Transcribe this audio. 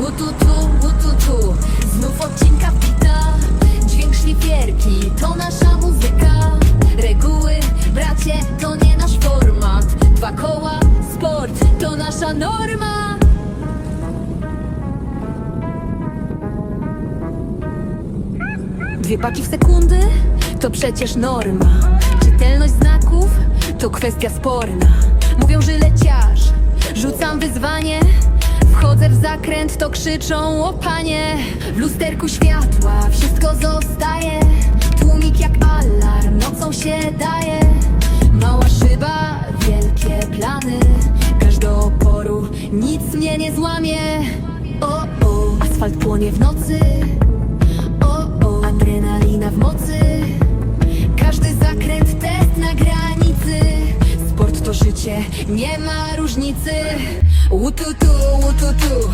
Łututu, łututu, znów odcinka wbita Dźwięk szlifierki, to nasza muzyka Reguły, bracie, to nie nasz format Dwa koła, sport, to nasza norma Dwie paki w sekundy to przecież norma. Czytelność znaków to kwestia sporna. Mówią, że leciarz, rzucam wyzwanie. W zakręt, to krzyczą o panie. W lusterku światła wszystko zostaje. Tłumik jak alarm, nocą się daje. Mała szyba, wielkie plany. Aż do oporu nic mnie nie złamie. O, o, asfalt płonie w nocy. O, o, adrenalina w mocy Każdy zakręt test na granicy Sport to życie, nie ma różnicy Łututu, łututu